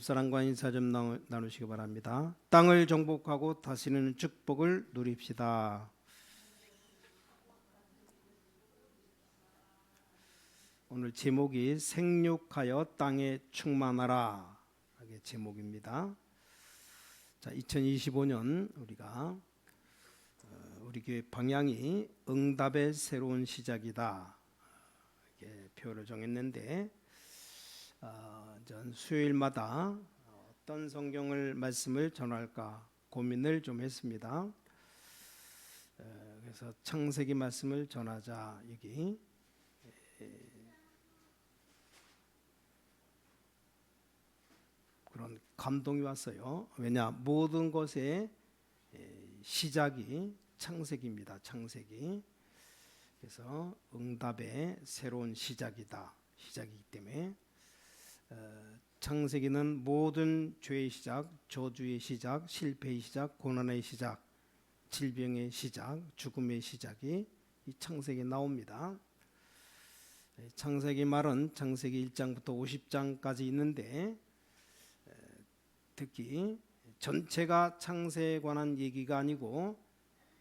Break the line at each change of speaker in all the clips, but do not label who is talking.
사람과 인사 좀 나누시기 바랍니다. 땅을 정복하고 다스는 축복을 누립시다. 오늘 제목이 생육하여 땅에 충만하라 이게 제목입니다. 자, 2025년 우리가 어, 우리 교회 방향이 응답의 새로운 시작이다 이게 표를 정했는데 어, 전 수요일마다 어떤 성경을 말씀을 전할까 고민을 좀 했습니다. 그래서 창세기 말씀을 전하자 여기 그런 감동이 왔어요. 왜냐 모든 것의 시작이 창세기입니다. 창세기. 그래서 응답의 새로운 시작이다. 시작이기 때문에 어, 창세기는 모든 죄의 시작, 저주의 시작, 실패의 시작, 고난의 시작, 질병의 시작, 죽음의 시작이 이 창세기에 나옵니다. 예, 창세기 말은 창세기 1장부터 50장까지 있는데 어, 특히 전체가 창세에 관한 얘기가 아니고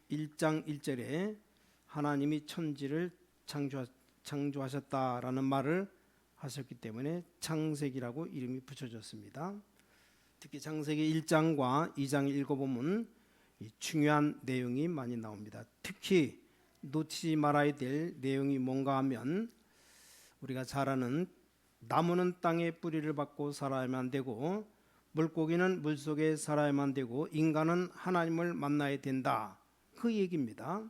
1장 1절에 하나님이 천지를 창조하, 셨다라는 말을 하셨기 때문에 창세기라고 이름이 붙여졌습니다. 특히 창세기 1장과 2장 읽어보면 중요한 내용이 많이 나옵니다. 특히 놓치지 말아야 될 내용이 뭔가 하면 우리가 잘 아는 나무는 땅에 뿌리를 받고 살아야만 되고 물고기는 물속에 살아야만 되고 인간은 하나님을 만나야 된다. 그 얘기입니다.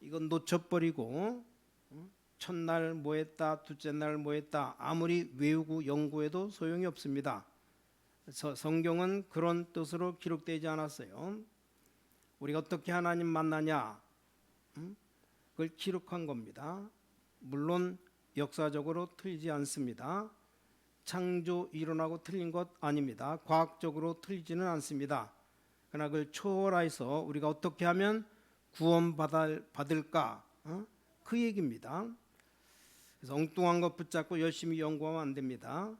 이건 놓쳐버리고 첫날 뭐 했다, 둘째 날 뭐 했다 아무리 외우고 연구해도 소용이 없습니다. 그래서 성경은 그런 뜻으로 기록되지 않았어요. 우리가 어떻게 하나님 만나냐? 음? 그걸 기록한 겁니다. 물론 역사적으로 틀리지 않습니다. 창조 이론하고 틀린 것 아닙니다. 과학적으로 틀리지는 않습니다. 그러나 그걸 초월해서 우리가 어떻게 하면 구원받을, 까그 어? 얘기입니다. 그래서 엉뚱한 것 붙잡고 열심히 연구하면 안 됩니다.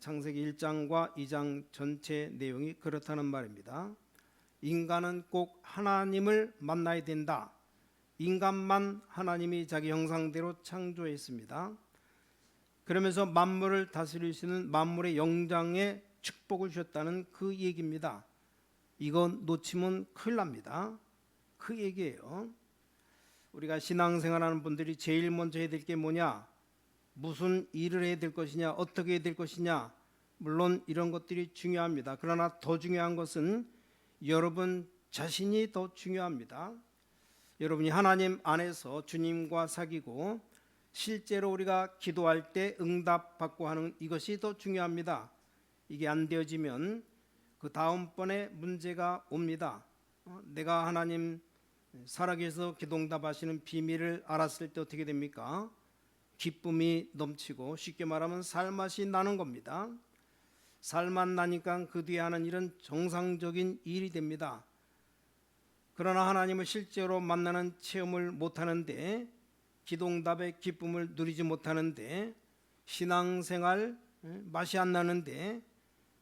창세기 1장과 2장 전체 내용이 그렇다는 말입니다. 인간은 꼭 하나님을 만나야 된다. 인간만 하나님이 자기 형상대로 창조했습니다. 그러면서 만물을 다스리시는 만물의 영장에 축복을 주셨다는 그 얘기입니다. 이건 놓치면 큰일 납니다. 그 얘기예요. 우리가 신앙생활하는 분들이 제일 먼저 해야 될 게 뭐냐? 무슨 일을 해야 될 것이냐? 어떻게 해야 될 것이냐? 물론 이런 것들이 중요합니다. 그러나 더 중요한 것은 여러분 자신이 더 중요합니다. 여러분이 하나님 안에서 주님과 사귀고 실제로 우리가 기도할 때 응답받고 하는 이것이 더 중요합니다. 이게 안 되어지면 그 다음번에 문제가 옵니다. 어, 내가 하나님 사랑에서 기동답하시는 비밀을 알았을 때 어떻게 됩니까? 기쁨이 넘치고 쉽게 말하면 살맛이 나는 겁니다. 살만 나니까 그 뒤에 하는 일은 정상적인 일이 됩니다. 그러나 하나님을 실제로 만나는 체험을 못하는데 기동답의 기쁨을 누리지 못하는데 신앙생활 맛이 안 나는데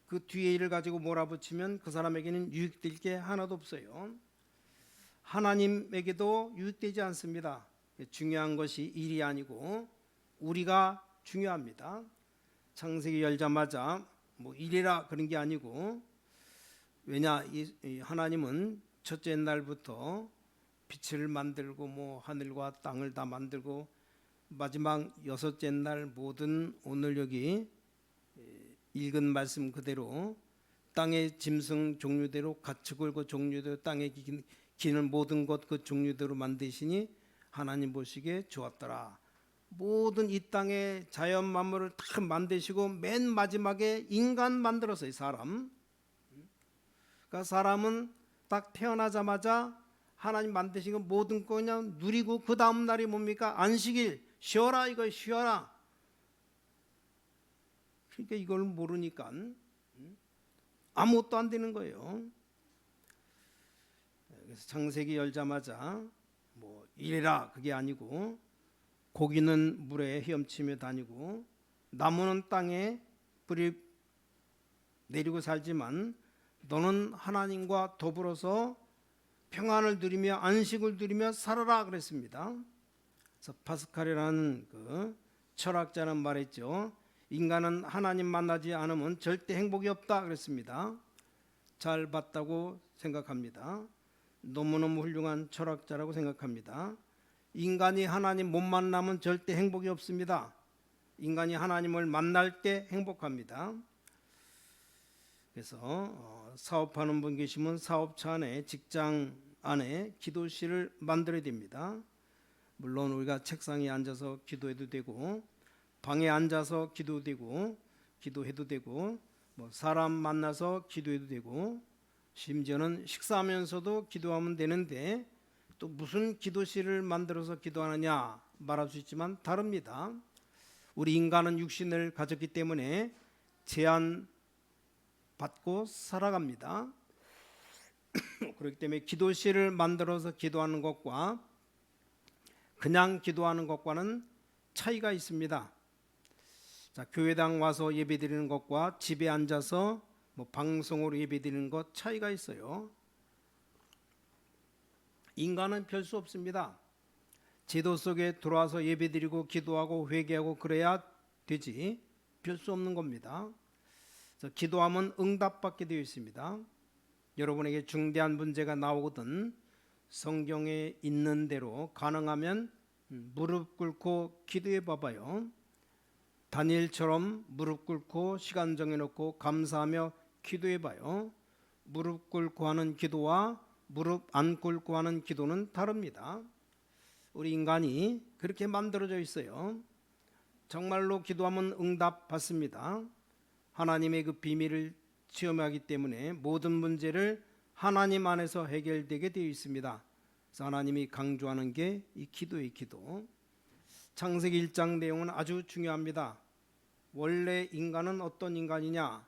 그 뒤에 일을 가지고 몰아붙이면 그 사람에게는 유익될 게 하나도 없어요. 하나님에게도 유익되지 않습니다. 중요한 것이 일이 아니고 우리가 중요합니다. 창세기 열자마자 뭐 일이라 그런 게 아니고 왜냐 하나님은 첫째 날부터 빛을 만들고 뭐 하늘과 땅을 다 만들고 마지막 여섯째 날 모든 오늘 여기 읽은 말씀 그대로 땅의 짐승 종류대로 가축을 그 종류대로 땅의 기는 모든 것 그 종류대로 만드시니 하나님 보시기에 좋았더라. 모든 이 땅의 자연 만물을 다 만드시고 맨 마지막에 인간 만들어서이 사람. 그러니까 사람은 딱 태어나자마자 하나님 만드신 거 모든 거 그냥 누리고 그 다음 날이 뭡니까? 안식일. 쉬어라 이거 쉬어라. 그러니까 이걸 모르니까 아무것도 안 되는 거예요. 그래서 창세기 열자마자 뭐 이래라 그게 아니고 고기는 물에 헤엄치며 다니고 나무는 땅에 뿌리 내리고 살지만 너는 하나님과 더불어서 평안을 누리며 안식을 누리며 살아라 그랬습니다. 그래서 파스칼이라는 그 철학자는 말했죠. 인간은 하나님 만나지 않으면 절대 행복이 없다 그랬습니다. 잘 봤다고 생각합니다. 너무너무 훌륭한 철학자라고 생각합니다. 인간이 하나님 못 만나면 절대 행복이 없습니다. 인간이 하나님을 만날 때 행복합니다. 그래서 어, 사업하는 분 계시면 사업차 안에 직장 안에 기도실을 만들어야 됩니다. 물론 우리가 책상에 앉아서 기도해도 되고 방에 앉아서 기도되고 기도해도 되고 뭐 사람 만나서 기도해도 되고 심지어는 식사하면서도 기도하면 되는데 또 무슨 기도실을 만들어서 기도하느냐 말할 수 있지만 다릅니다. 우리 인간은 육신을 가졌기 때문에 제한 받고 살아갑니다. 그렇기 때문에 기도실을 만들어서 기도하는 것과 그냥 기도하는 것과는 차이가 있습니다. 자, 교회당 와서 예배드리는 것과 집에 앉아서 뭐 방송으로 예배드리는 것 차이가 있어요. 인간은 별 수 없습니다. 제도 속에 들어와서 예배드리고 기도하고 회개하고 그래야 되지 별 수 없는 겁니다. 그래서 기도하면 응답받게 되어 있습니다. 여러분에게 중대한 문제가 나오거든 성경에 있는 대로 가능하면 무릎 꿇고 기도해 봐봐요. 다니엘처럼 무릎 꿇고 시간 정해놓고 감사하며 기도해 봐요. 무릎 꿇고 하는 기도와 무릎 안 꿇고 하는 기도는 다릅니다. 우리 인간이 그렇게 만들어져 있어요. 정말로 기도하면 응답 받습니다. 하나님의 그 비밀을 체험하기 때문에 모든 문제를 하나님 안에서 해결되게 되어 있습니다. 하나님이 강조하는 게 이 기도의 기도. 창세기 1장 내용은 아주 중요합니다. 원래 인간은 어떤 인간이냐?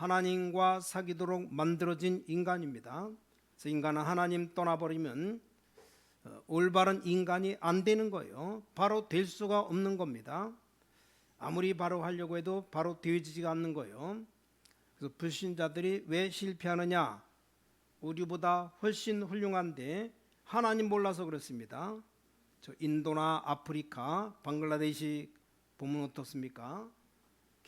하나님과 사귀도록 만들어진 인간입니다. 그래서 인간은 하나님 떠나버리면 어, 올바른 인간이 안 되는 거예요. 바로 될 수가 없는 겁니다. 아무리 바로 하려고 해도 바로 되지지가 않는 거예요. 그래서 불신자들이 왜 실패하느냐? 우리보다 훨씬 훌륭한데 하나님 몰라서 그렇습니다. 저 인도나 아프리카, 방글라데시 보면 어떻습니까?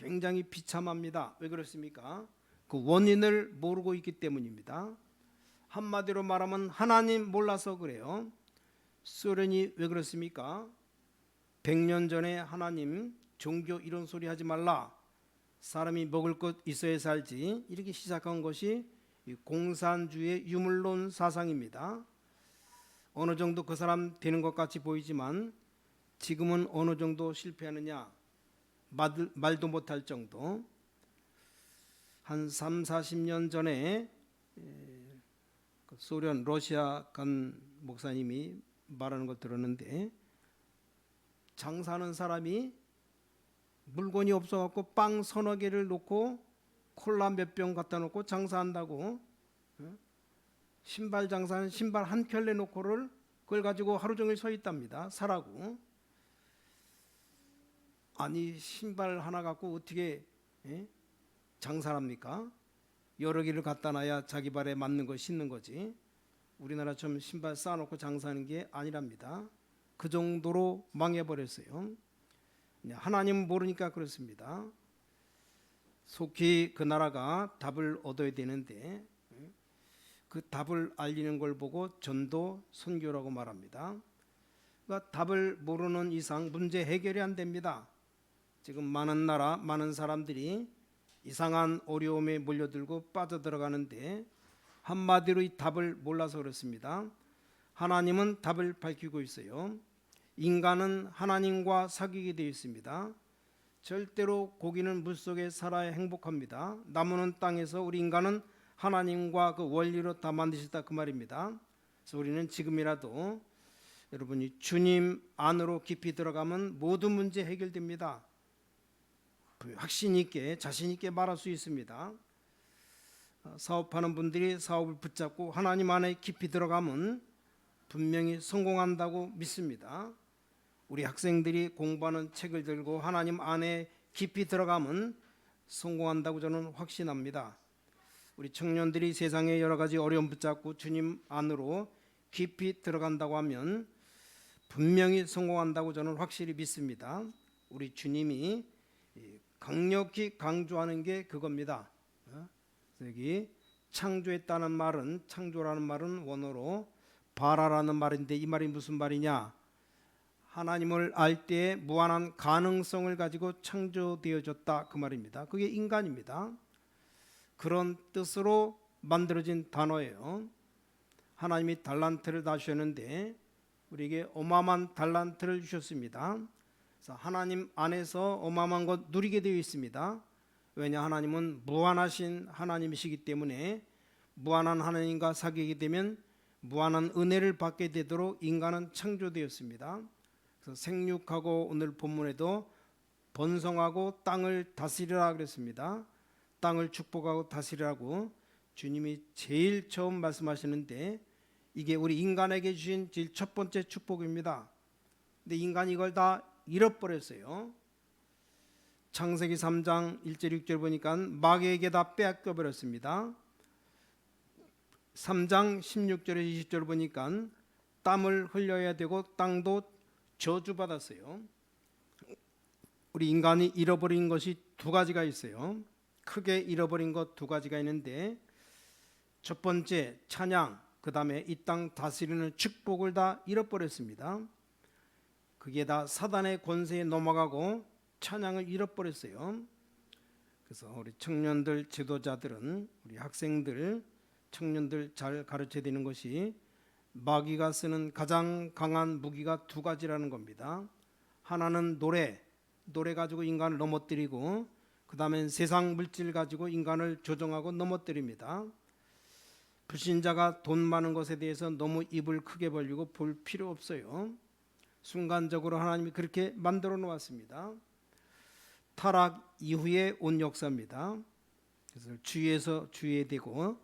굉장히 비참합니다. 왜 그렇습니까? 그 원인을 모르고 있기 때문입니다. 한마디로 말하면 하나님 몰라서 그래요. 소련이 왜 그렇습니까? 100년 전에 하나님 종교 이런 소리 하지 말라. 사람이 먹을 것 있어야 살지. 이렇게 시작한 것이 공산주의 유물론 사상입니다. 어느 정도 그 사람 되는 것 같이 보이지만 지금은 어느 정도 실패하느냐 말, 도 못할 정도 한 3, 40년 전에 그 소련 러시아 간 목사님이 말하는 걸 들었는데 장사하는 사람이 물건이 없어갖고 빵 서너 개를 놓고 콜라 몇 병 갖다 놓고 장사한다고 어? 신발 장사는 신발 한 켤레 놓고를 그걸 가지고 하루 종일 서 있답니다. 사라고. 아니 신발 하나 갖고 어떻게 예? 장사합니까? 여러 개를 갖다 놔야 자기 발에 맞는 거 신는 거지. 우리나라처럼 신발 쌓아놓고 장사하는 게 아니랍니다. 그 정도로 망해버렸어요. 네, 하나님 모르니까 그렇습니다. 속히 그 나라가 답을 얻어야 되는데 예? 그 답을 알리는 걸 보고 전도 선교라고 말합니다. 그러니까 답을 모르는 이상 문제 해결이 안 됩니다. 지금 많은 나라 많은 사람들이 이상한 어려움에 몰려들고 빠져들어가는데 한마디로 이 답을 몰라서 그렇습니다. 하나님은 답을 밝히고 있어요. 인간은 하나님과 사귀게 되어 있습니다. 절대로 고기는 물속에 살아야 행복합니다. 나무는 땅에서 우리 인간은 하나님과 그 원리로 다 만드셨다 그 말입니다. 그래서 우리는 지금이라도 여러분이 주님 안으로 깊이 들어가면 모든 문제 해결됩니다. 확신 있게 자신 있게 말할 수 있습니다. 어, 사업하는 분들이 사업을 붙잡고 하나님 안에 깊이 들어가면 분명히 성공한다고 믿습니다. 우리 학생들이 공부하는 책을 들고 하나님 안에 깊이 들어가면 성공한다고 저는 확신합니다. 우리 청년들이 세상의 여러 가지 어려움 붙잡고 주님 안으로 깊이 들어간다고 하면 분명히 성공한다고 저는 확실히 믿습니다. 우리 주님이 강력히 강조하는 게 그겁니다. 어? 여기 창조했다는 말은 창조라는 말은 원어로 바라라는 말인데 이 말이 무슨 말이냐? 하나님을 알 때에 무한한 가능성을 가지고 창조되어졌다 그 말입니다. 그게 인간입니다. 그런 뜻으로 만들어진 단어예요. 하나님이 달란트를 다주셨는데 우리에게 어마어마한 달란트를 주셨습니다. 하나님 안에서 어마어마한 것 누리게 되어 있습니다. 왜냐 하나님은 무한하신 하나님이시기 때문에 무한한 하나님과 사귀게 되면 무한한 은혜를 받게 되도록 인간은 창조되었습니다. 그래서 생육하고 오늘 본문에도 번성하고 땅을 다스리라 그랬습니다. 땅을 축복하고 다스리라고 주님이 제일 처음 말씀하시는데 이게 우리 인간에게 주신 제일 첫 번째 축복입니다. 근데 인간이 이걸 다 잃어버렸어요. 창세기 3장 1절 6절 보니까 마귀에게 다 빼앗겨 버렸습니다. 3장 16절에 20절 보니까 땀을 흘려야 되고 땅도 저주받았어요. 우리 인간이 잃어버린 것이 두 가지가 있어요. 크게 잃어버린 것 두 가지가 있는데 첫 번째 찬양, 그다음에 이 땅 다스리는 축복을 다 잃어버렸습니다. 그게 다 사단의 권세에 넘어가고 찬양을 잃어버렸어요. 그래서 우리 청년들 지도자들은 우리 학생들 청년들 잘 가르쳐야 되는 것이 마귀가 쓰는 가장 강한 무기가 두 가지라는 겁니다. 하나는 노래, 노래 가지고 인간을 넘어뜨리고 그다음엔 세상 물질 가지고 인간을 조종하고 넘어뜨립니다. 불신자가 돈 많은 것에 대해서 너무 입을 크게 벌리고 볼 필요 없어요. 순간적으로 하나님이 그렇게 만들어 놓았습니다. 타락 이후에 온 역사입니다. 그래서 주의해서 주의해 되고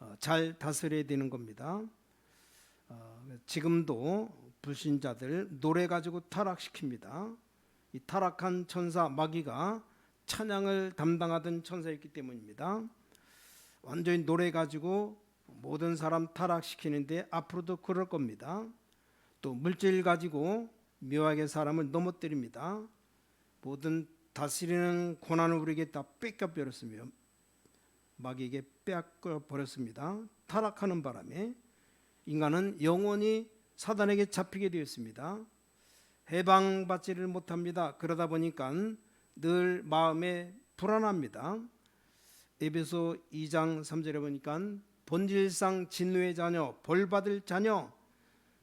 어, 잘 다스려야 되는 겁니다. 어, 지금도 불신자들 노래 가지고 타락시킵니다. 이 타락한 천사 마귀가 찬양을 담당하던 천사였기 때문입니다. 완전히 노래 가지고 모든 사람 타락시키는데 앞으로도 그럴 겁니다. 또 물질 가지고 묘하게 사람을 넘어뜨립니다. 모든 다스리는 고난을 우리에게 다 뺏겨 버렸으며 마귀에게 빼앗겨 버렸습니다. 타락하는 바람에 인간은 영원히 사단에게 잡히게 되었습니다. 해방받지를 못합니다. 그러다 보니까 늘 마음에 불안합니다. 에베소 2장 3절에 보니까 본질상 진노의 자녀, 벌받을 자녀,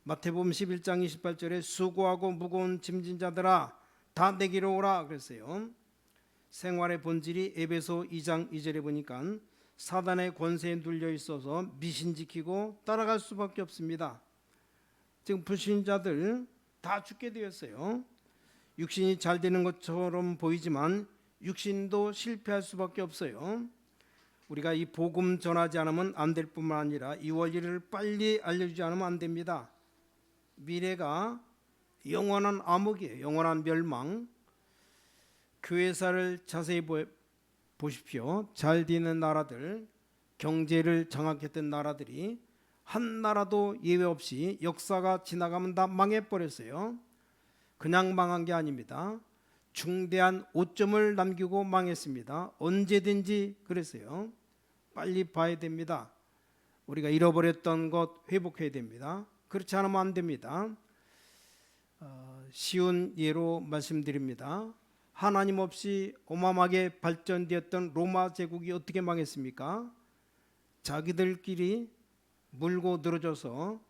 마태복음 11장 28절에 수고하고 무거운 짐진 자들아 다내기로 오라 그랬어요. 생활의 본질이 에베소 2장 2절에 보니까 사단의 권세에 눌려 있어서 미신 지키고 따라갈 수밖에 없습니다. 지금 불신자들 다 죽게 되었어요. 육신이 잘 되는 것처럼 보이지만 육신도 실패할 수밖에 없어요. 우리가 이 복음 전하지 않으면 안 될 뿐만 아니라 이 원리를 빨리 알려주지 않으면 안 됩니다. 미래가 영원한 암흑이에요. 영원한 멸망. 교회사를 자세히 보십시오. 잘 되는 나라들, 경제를 장악했던 나라들이 한 나라도 예외 없이 역사가 지나가면 다 망해버렸어요. 그냥 망한 게 아닙니다. 중대한 오점을 남기고 망했습니다. 언제든지 그랬어요. 빨리 봐야 됩니다. 우리가 잃어버렸던 것 회복해야 됩니다. 그렇지 않으면 안 됩니다. 어, 쉬운 예로 말씀드립니다. 하나님 없이 어마어마하게 발전되었던 로마 제국이 어떻게 망했습니까? 자기들끼리 물고 늘어져서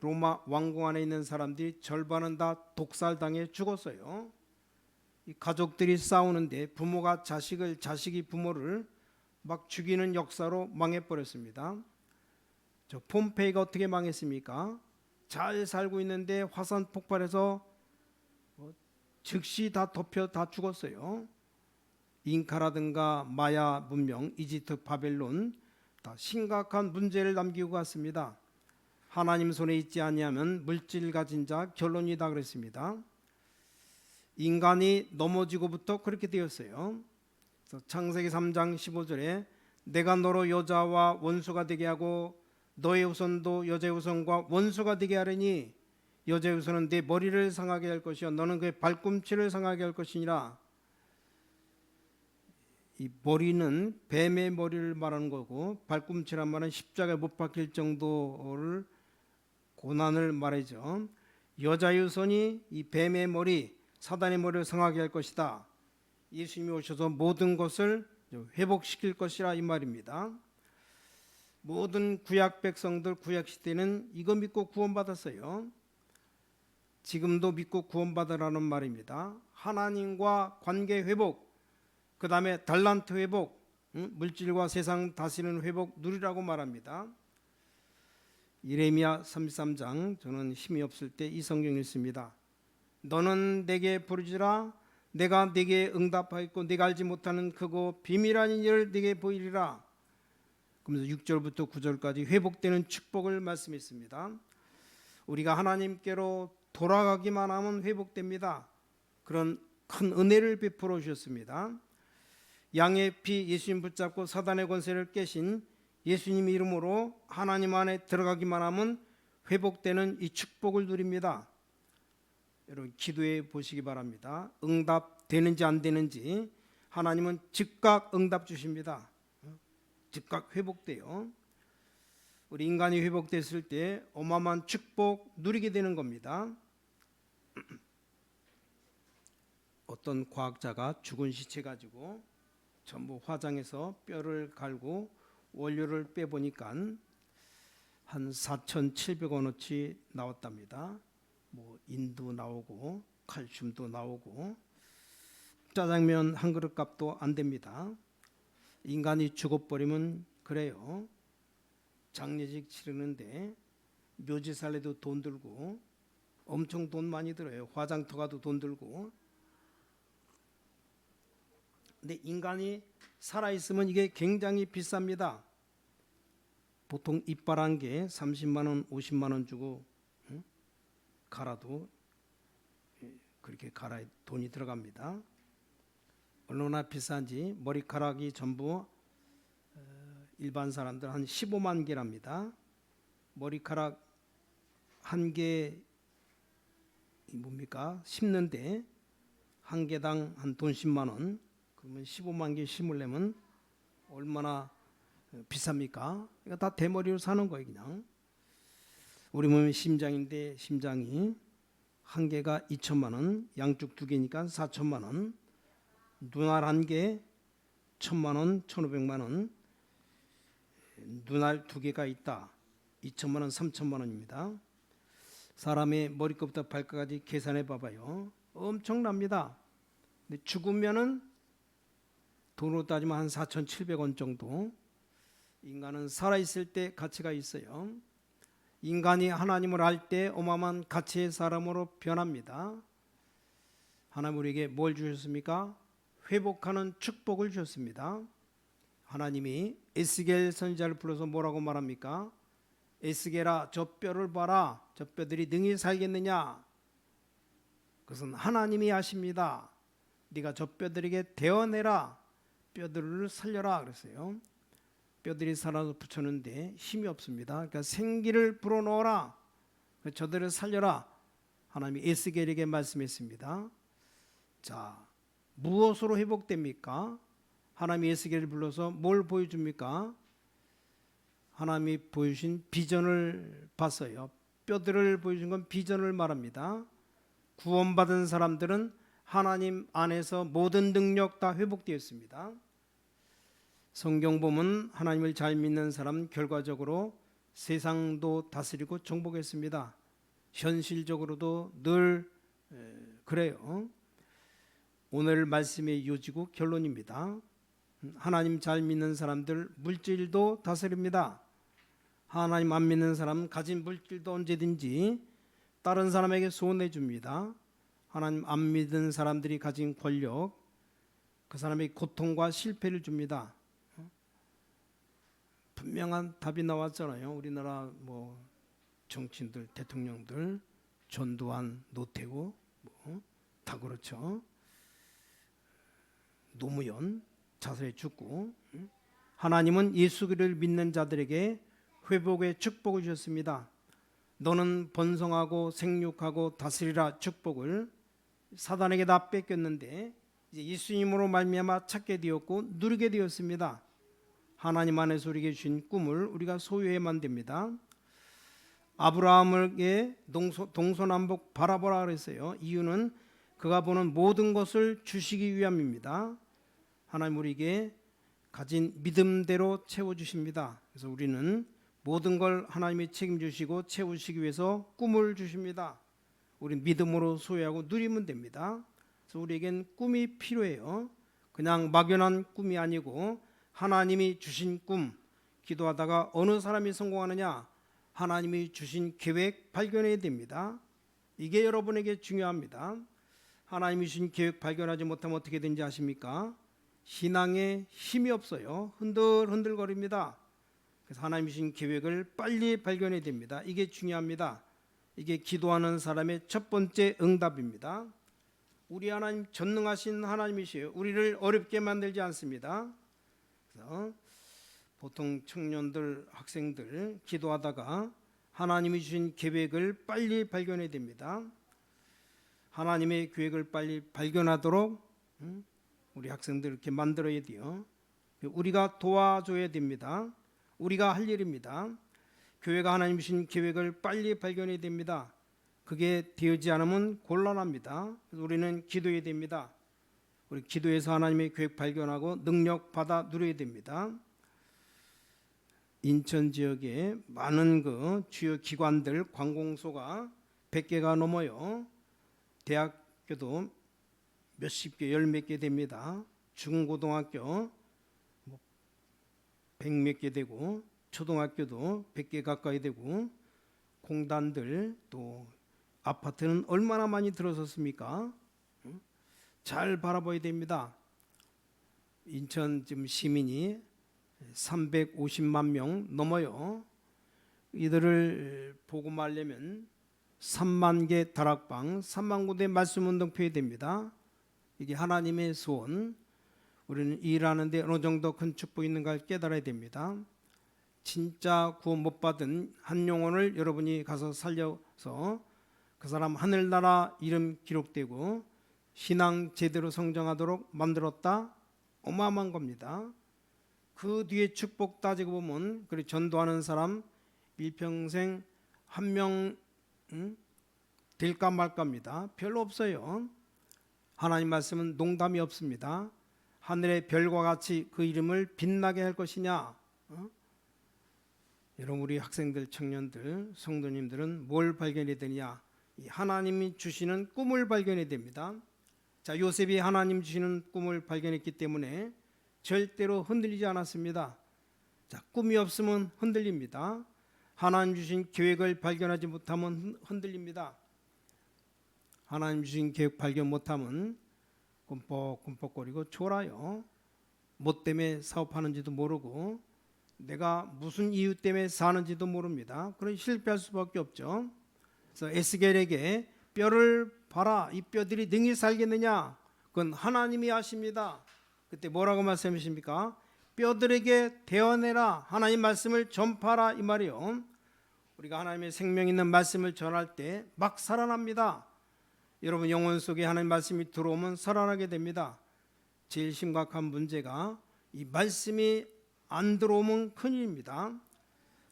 로마 왕궁 안에 있는 사람들이 절반은 다 독살당해 죽었어요. 가족들이 싸우는데 부모가 자식을 자식이 부모를 막 죽이는 역사로 망해버렸습니다. 저 폼페이가 어떻게 망했습니까? 잘 살고 있는데 화산 폭발해서 뭐 즉시 다 덮여 다 죽었어요. 잉카라든가 마야 문명, 이집트 바벨론 다 심각한 문제를 남기고 갔습니다. 하나님 손에 있지 아니하면 물질 가진 자 결론이다 그랬습니다. 인간이 넘어지고부터 그렇게 되었어요. 창세기 3장 15절에 내가 너로 여자와 원수가 되게 하고 너의 후손도 여자의 후손과 원수가 되게 하려니 여자의 후손은 네 머리를 상하게 할 것이요 너는 그의 발꿈치를 상하게 할 것이니라. 이 머리는 뱀의 머리를 말하는 거고 발꿈치란 말은 십자가에 못 박힐 정도를 고난을 말이죠. 여자의 후손이 이 뱀의 머리 사단의 머리를 상하게 할 것이다. 예수님이 오셔서 모든 것을 회복시킬 것이라 이 말입니다. 모든 구약 백성들 구약 시대는 이거 믿고 구원받았어요. 지금도 믿고 구원받으라는 말입니다. 하나님과 관계 회복, 그 다음에 달란트 회복, 물질과 세상 다스는 회복 누리라고 말합니다. 이레미야 33장 저는 힘이 없을 때 이 성경 읽습니다. 너는 내게 부르지라 내가 네게 응답하였고 네가 알지 못하는 크고 비밀한 일을 네게 보이리라 그러면서 6절부터 9절까지 회복되는 축복을 말씀했습니다. 우리가 하나님께로 돌아가기만 하면 회복됩니다. 그런 큰 은혜를 베풀어 주셨습니다. 양의 피 예수님 붙잡고 사단의 권세를 깨신 예수님 이름으로 하나님 안에 들어가기만 하면 회복되는 이 축복을 누립니다. 여러분 기도해 보시기 바랍니다. 응답 되는지 안 되는지 하나님은 즉각 응답 주십니다. 즉각 회복되어 우리 인간이 회복됐을 때 어마어마한 축복 누리게 되는 겁니다. 어떤 과학자가 죽은 시체 가지고 전부 화장해서 뼈를 갈고 원료를 빼보니까 한 4,700원어치 나왔답니다. 뭐 인도 나오고 칼슘도 나오고 짜장면 한 그릇 값도 안 됩니다. 인간이 죽어버리면 그래요. 장례식 치르는데 묘지살래도 돈 들고 엄청 돈 많이 들어요. 화장터 가도 돈 들고. 근데 인간이 살아 있으면 이게 굉장히 비쌉니다. 보통 이빨 한개 30만 원, 50만 원 주고 응? 갈아도 예, 그렇게 갈아 돈이 들어갑니다. 얼마나 비싼지 머리카락이 전부 어, 일반 사람들 한 15만 개랍니다. 머리카락 한개 뭡니까? 심는데 한 개당 한 돈 10만 원. 그러면 15만 개 심으려면 얼마나 어, 비쌉니까? 그러니까 다 대머리로 사는 거예요, 그냥. 우리 몸이 심장인데 심장이 한 개가 2천만 원, 양쪽 두 개니까 4천만 원. 눈알 한 개, 천만 원, 천오백만 원, 눈알 두 개가 있다. 이천만 원, 삼천만 원입니다. 사람의 머리끝부터 발끝까지 계산해 봐봐요. 엄청납니다. 근데 죽으면은 돈으로 따지면 한 4,700원 정도. 인간은 살아있을 때 가치가 있어요. 인간이 하나님을 알 때 어마어마한 가치의 사람으로 변합니다. 하나님 우리에게 뭘 주셨습니까? 회복하는 축복을 주었습니다. 하나님이 에스겔 선지자를 불러서 뭐라고 말합니까? 에스겔아 저 뼈를 봐라 저 뼈들이 능히 살겠느냐 그것은 하나님이 아십니다 네가 저 뼈들에게 대어내라 뼈들을 살려라 그랬어요 뼈들이 살아서 붙였는데 힘이 없습니다 그러니까 생기를 불어넣어라 저들을 살려라 하나님이 에스겔에게 말씀했습니다 자 무엇으로 회복됩니까? 하나님이 예수계를 불러서 뭘 보여줍니까? 하나님이 보여주신 비전을 봤어요. 뼈들을 보여준 건 비전을 말합니다. 구원받은 사람들은 하나님 안에서 모든 능력 다 회복되었습니다. 성경 보면 하나님을 잘 믿는 사람 결과적으로 세상도 다스리고 정복했습니다. 현실적으로도 늘 그래요. 오늘 말씀의 요지고 결론입니다. 하나님 잘 믿는 사람들 물질도 다스립니다. 하나님 안 믿는 사람 가진 물질도 언제든지 다른 사람에게 손해 줍니다. 하나님 안 믿는 사람들이 가진 권력 그 사람의 고통과 실패를 줍니다. 분명한 답이 나왔잖아요. 우리나라 뭐 정치인들 대통령들 전두환 노태우 뭐다 그렇죠. 노무현 자살해 죽고 하나님은 예수 를 믿는 자들에게 회복의 축복을 주셨습니다. 너는 번성하고 생육하고 다스리라 축복을 사단에게 다 뺏겼는데 이제 예수님으로 말미암아 찾게 되었고 누리게 되었습니다. 하나님 안에서 우리에게 주신 꿈을 우리가 소유해만 됩니다. 아브라함에게 동서남북 바라보라 그랬어요. 이유는 그가 보는 모든 것을 주시기 위함입니다. 하나님 우리에게 가진 믿음대로 채워 주십니다. 그래서 우리는 모든 걸 하나님이 책임주시고 채우시기 위해서 꿈을 주십니다. 우리 믿음으로 소유하고 누리면 됩니다. 그래서 우리에겐 꿈이 필요해요. 그냥 막연한 꿈이 아니고 하나님이 주신 꿈 기도하다가 어느 사람이 성공하느냐 하나님이 주신 계획 발견해야 됩니다. 이게 여러분에게 중요합니다. 하나님이 주신 계획 발견하지 못하면 어떻게 된지 아십니까? 신앙에 힘이 없어요. 흔들흔들거립니다. 그래서 하나님 주신 계획을 빨리 발견해야 됩니다. 이게 중요합니다. 이게 기도하는 사람의 첫 번째 응답입니다. 우리 하나님 전능하신 하나님이시요 우리를 어렵게 만들지 않습니다. 그래서 보통 청년들, 학생들 기도하다가 하나님이 주신 계획을 빨리 발견해야 됩니다. 하나님의 계획을 빨리 발견하도록 음? 우리 학생들 이렇게 만들어야 돼요. 우리가 도와줘야 됩니다. 우리가 할 일입니다. 교회가 하나님 주신 계획을 빨리 발견해야 됩니다. 그게 되지 않으면 곤란합니다. 우리는 기도해야 됩니다. 우리 기도해서 하나님의 계획 발견하고 능력 받아 누려야 됩니다. 인천 지역에 많은 그 주요 기관들 관공서가 100개가 넘어요. 대학교도 몇십 개, 열 몇 개 됩니다. 중고등학교 뭐 백몇개 되고 초등학교도 백개 가까이 되고 공단들 또 아파트는 얼마나 많이 들어섰습니까? 잘 바라봐야 됩니다. 인천 지금 시민이 350만 명 넘어요. 이들을 보고 말려면 3만 개 다락방, 3만 군데 말씀 운동표에 됩니다. 이게 하나님의 소원. 우리는 일하는데 어느 정도 큰 축복이 있는가를 깨달아야 됩니다. 진짜 구원 못 받은 한 영혼을 여러분이 가서 살려서 그 사람 하늘나라 이름 기록되고 신앙 제대로 성장하도록 만들었다 어마어마한 겁니다. 그 뒤에 축복 따지고 보면 그리 전도하는 사람 일평생 한명 음? 될까 말까입니다. 별로 없어요. 하나님 말씀은 농담이 없습니다. 하늘의 별과 같이 그 이름을 빛나게 할 것이냐? 어? 여러분 우리 학생들, 청년들, 성도님들은 뭘발견해 되느냐? 하나님이 주시는 꿈을 발견해 됩니다. 자, 요셉이 하나님 주시는 꿈을 발견했기 때문에 절대로 흔들리지 않았습니다. 자, 꿈이 없으면 흔들립니다. 하나님 주신 계획을 발견하지 못하면 흔들립니다. 하나님 주신 계획 발견 못하면 꿈뻑꿈뻑거리고 졸아요. 뭐 때문에 사업하는지도 모르고 내가 무슨 이유 때문에 사는지도 모릅니다. 그런 실패할 수밖에 없죠. 그래서 에스겔에게 뼈를 봐라 이 뼈들이 능히 살겠느냐 그건 하나님이 아십니다. 그때 뭐라고 말씀이십니까? 뼈들에게 대어내라 하나님 말씀을 전파라 이 말이요. 우리가 하나님의 생명 있는 말씀을 전할 때 막 살아납니다. 여러분 영혼 속에 하나님 말씀이 들어오면 살아나게 됩니다. 제일 심각한 문제가 이 말씀이 안 들어오면 큰일입니다.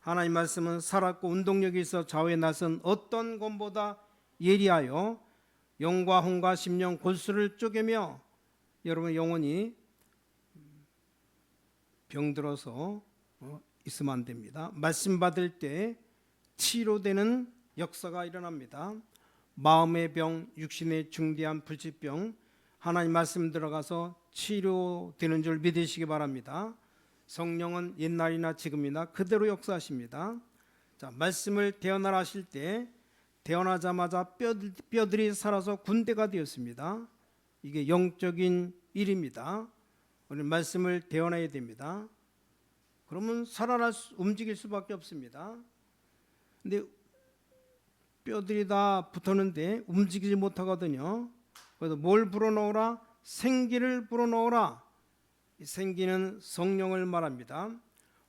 하나님 말씀은 살았고 운동력이 있어 좌우에 나선 어떤 검보다 예리하여 영과 혼과 심령 골수를 쪼개며 여러분 영혼이 병들어서 어, 있으면 안 됩니다. 말씀 받을 때 치료되는 역사가 일어납니다. 마음의 병, 육신의 중대한 불치병 하나님 말씀 들어가서 치료되는 줄 믿으시기 바랍니다. 성령은 옛날이나 지금이나 그대로 역사하십니다. 자, 말씀을 대언하라 하실 때 대언하자마자 뼈들, 뼈들이 살아서 군대가 되었습니다. 이게 영적인 일입니다. 우리 말씀을 대언해야 됩니다. 그러면 살아날 수, 움직일 수밖에 없습니다. 근데 뼈들이 다 붙었는데 움직이지 못하거든요. 그래서 뭘 불어넣어라? 생기를 불어넣어라. 생기는 성령을 말합니다.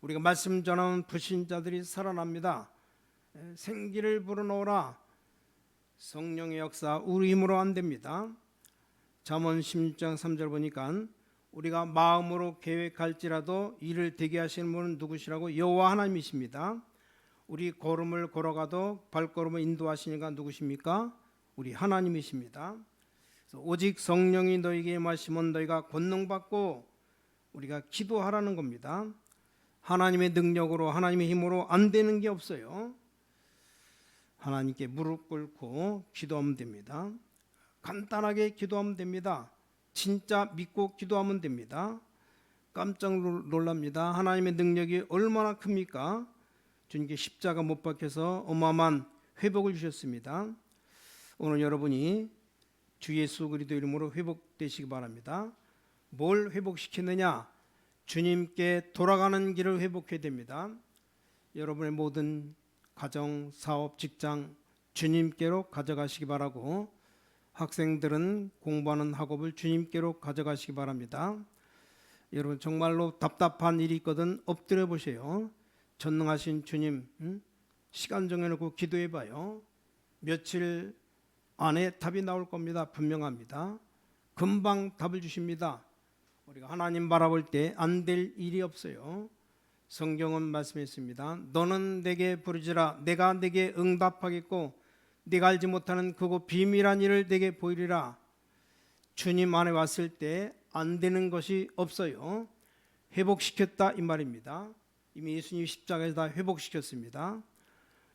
우리가 말씀 전하는 불신자들이 살아납니다. 생기를 불어넣어라. 성령의 역사 우리 힘으로 안 됩니다. 잠언 16장 3절 보니까 우리가 마음으로 계획할지라도 일을 되게 하시는 분은 누구시라고 여호와 하나님이십니다. 우리 걸음을 걸어가도 발걸음을 인도하시니가 누구십니까? 우리 하나님이십니다. 오직 성령이 너희에게 마시면 너희가 권능받고 우리가 기도하라는 겁니다. 하나님의 능력으로 하나님의 힘으로 안 되는 게 없어요. 하나님께 무릎 꿇고 기도하면 됩니다. 간단하게 기도하면 됩니다. 진짜 믿고 기도하면 됩니다. 깜짝 놀랍니다. 하나님의 능력이 얼마나 큽니까? 주님께 십자가 못 박혀서 어마어마한 회복을 주셨습니다. 오늘 여러분이 주 예수 그리스도 이름으로 회복되시기 바랍니다. 뭘 회복시키느냐? 주님께 돌아가는 길을 회복해야 됩니다. 여러분의 모든 가정, 사업, 직장 주님께로 가져가시기 바라고 학생들은 공부하는 학업을 주님께로 가져가시기 바랍니다. 여러분 정말로 답답한 일이 있거든 엎드려 보세요. 전능하신 주님, 응? 시간 정해놓고 기도해봐요. 며칠 안에 답이 나올 겁니다. 분명합니다. 금방 답을 주십니다. 우리가 하나님 바라볼 때 안 될 일이 없어요. 성경은 말씀했습니다. 너는 내게 부르지라 내가 내게 응답하겠고 네가 알지 못하는 그곳 비밀한 일을 내게 보이리라. 주님 안에 왔을 때 안 되는 것이 없어요. 회복시켰다 이 말입니다. 이미 예수님 십자가에서 다 회복시켰습니다.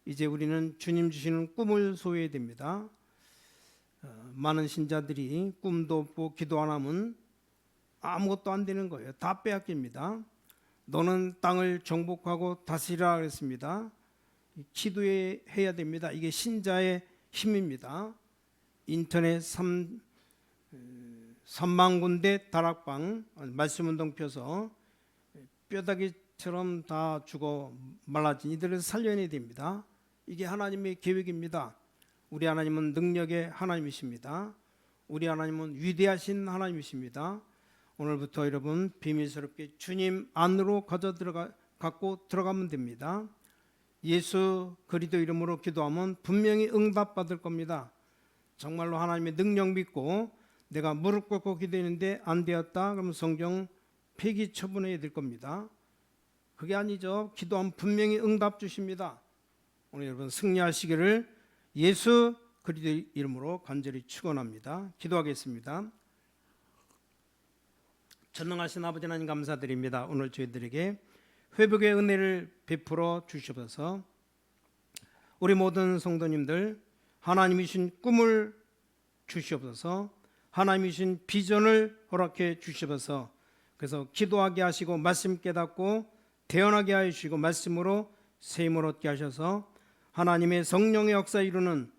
이제 우리는 주님 주시는 꿈을 소유해야 됩니다. 어, 많은 신자들이 꿈도 없고 기도 안 하면 아무것도 안 되는 거예요. 다 빼앗깁니다. 너는 땅을 정복하고 다스리라 그랬습니다. 기도해야 됩니다. 이게 신자의 힘입니다. 인터넷 3, 3만 군데 다락방 말씀운동 펴서 뼈다귀 처럼 다 죽어 말라진 이들을 살려내야 됩니다. 이게 하나님의 계획입니다. 우리 하나님은 능력의 하나님이십니다. 우리 하나님은 위대하신 하나님이십니다. 오늘부터 여러분 비밀스럽게 주님 안으로 가져 들어가 갖고 들어가면 됩니다. 예수 그리스도 이름으로 기도하면 분명히 응답받을 겁니다. 정말로 하나님의 능력 믿고 내가 무릎 꿇고 기도했는데 안 되었다. 그럼 성경 폐기 처분해야 될 겁니다. 그게 아니죠. 기도함 분명히 응답 주십니다. 오늘 여러분 승리하시기를 예수 그리스도의 이름으로 간절히 축원합니다. 기도하겠습니다. 전능하신 아버지 하나님 감사드립니다. 오늘 저희들에게 회복의 은혜를 베풀어 주시옵소서. 우리 모든 성도님들 하나님이신 꿈을 주시옵소서. 하나님이신 비전을 허락해 주시옵소서. 그래서 기도하게 하시고 말씀 깨닫고 태어나게 하시고 말씀으로 세임을 얻게 하셔서 하나님의 성령의 역사 이루는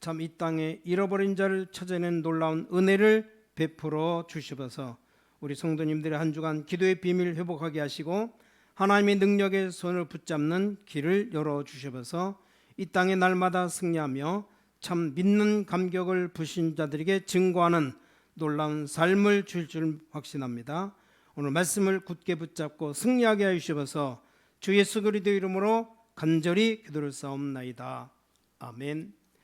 참 이 땅에 잃어버린 자를 찾아낸 놀라운 은혜를 베풀어 주시옵소서. 우리 성도님들의 한 주간 기도의 비밀 회복하게 하시고 하나님의 능력의 손을 붙잡는 길을 열어 주시옵소서. 이 땅의 날마다 승리하며 참 믿는 감격을 부신 자들에게 증거하는 놀라운 삶을 줄 줄 확신합니다. 오늘 말씀을 굳게 붙잡고 승리하게 하시옵소서 주 예수 그리스도 이름으로 간절히 기도를 싸옵나이다. 아멘.